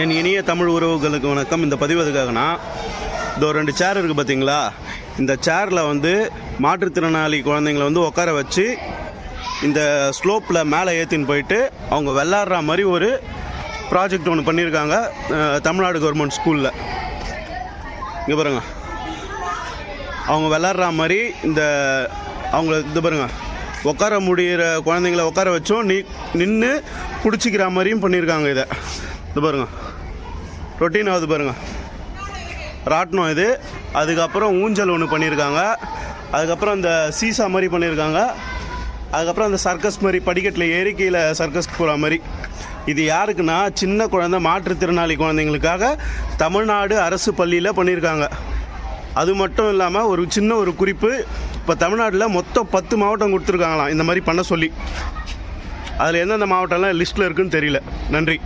என் இனிய தமிழ் உறவுகளுக்கு வணக்கம். இந்த பதிவு எதுக்காகனா இதோ ரெண்டு சேர் இருக்குது பார்த்தீங்களா இந்த சேரில் வந்து மாற்றுத்திறனாளி குழந்தைங்கள வந்து உட்கார வச்சு இந்த ஸ்லோப்பில் மேலே ஏற்றின்னு போயிட்டு அவங்க விளாட்ற மாதிரி ஒரு ப்ராஜெக்ட் ஒன்று பண்ணியிருக்காங்க தமிழ்நாடு கவர்மெண்ட் ஸ்கூலில் இங்கே பாருங்க. அவங்க விளாட்ற மாதிரி இந்த அவங்கள இது பாருங்க. உட்கார முடிகிற குழந்தைங்கள உட்கார வச்சும் நீ நின்று பிடிச்சிக்கிற மாதிரியும் பண்ணியிருக்காங்க இதை. இது பாருங்க. ரொட்டீன் ஆகுது பாருங்கள் ராட்டினம் இது. அதுக்கப்புறம் ஊஞ்சல் ஒன்று பண்ணியிருக்காங்க அதுக்கப்புறம் அந்த சீசா மாதிரி பண்ணியிருக்காங்க அதுக்கப்புறம் அந்த சர்க்கஸ் மாதிரி படிக்கட்டில் ஏறி கீழே சர்க்கஸ்க்கு போகிற மாதிரி. இது யாருக்குன்னா சின்ன குழந்தை மாற்றுத்திறனாளி குழந்தைங்களுக்காக தமிழ்நாடு அரசு பள்ளியில் பண்ணியிருக்காங்க அது மட்டும் இல்லாமல் ஒரு சின்ன ஒரு குறிப்பு இப்போ தமிழ்நாட்டில் மொத்தம் பத்து மாவட்டம் கொடுத்துருக்காங்களாம். இந்த மாதிரி பண்ண சொல்லி. அதில் எந்தெந்த மாவட்டம்லாம் லிஸ்ட்டில் இருக்குன்னு தெரியல. நன்றி.